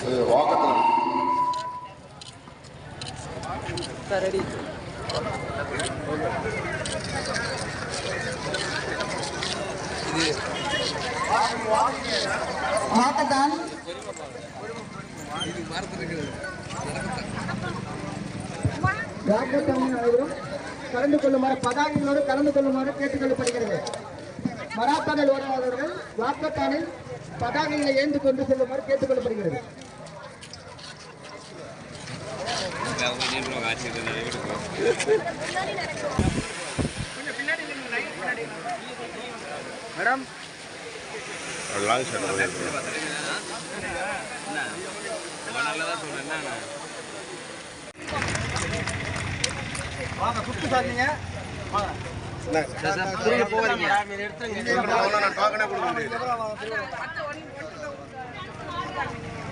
இது walkathon walkathon கலந்து கொள்ளுமாறு பதாகைகளோடு கலந்து கொள்ளுமாறு கேட்டுக்கொள்ளப்படுகிறது. மராத்தானில் ஓடாதவர்கள் வாக்கத்தானில் பதாகைகளை ஏந்து கொண்டு செல்லுமாறு கேட்டுக்கொள்ளப்படுகிறது மேடம். லாங் வாங்க சுத்து சாதிங்க டோக்கனே கொடுக்க முடியாது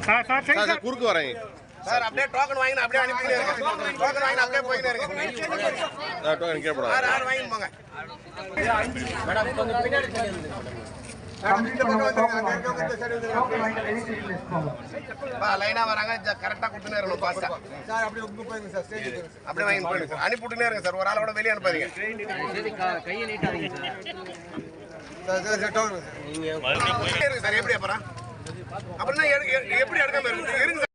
சார் சார் சரி சார் சார் குறுக்கு வரேன். சார் அப்படியே டோக்கன் வாங்கி அப்படியே அனுப்பினே இருக்கேன் டோக்கன் வாங்கி அப்படியே போயினே இருக்கேன் டோக்கன் கேட்படா யார் யார் வாங்கி போங்க. பா லைனா வராங்க கரெக்டா கொடுத்துனே இருக்கணும் பாஸ்டா சார் அப்படியே உங்க போயிருங்க சார் ஸ்டேஜ் அப்படியே வாங்கி போயிடுங்க. சார் அனுப்பி விட்டுனே இருங்க சார் ஒரு ஆளை கூட வெளியே அனுப்பாதீங்க. Sir sir sir. எப்படி அப்புறம் அப்படின்னா எப்படி எடுக்காம இருக்கு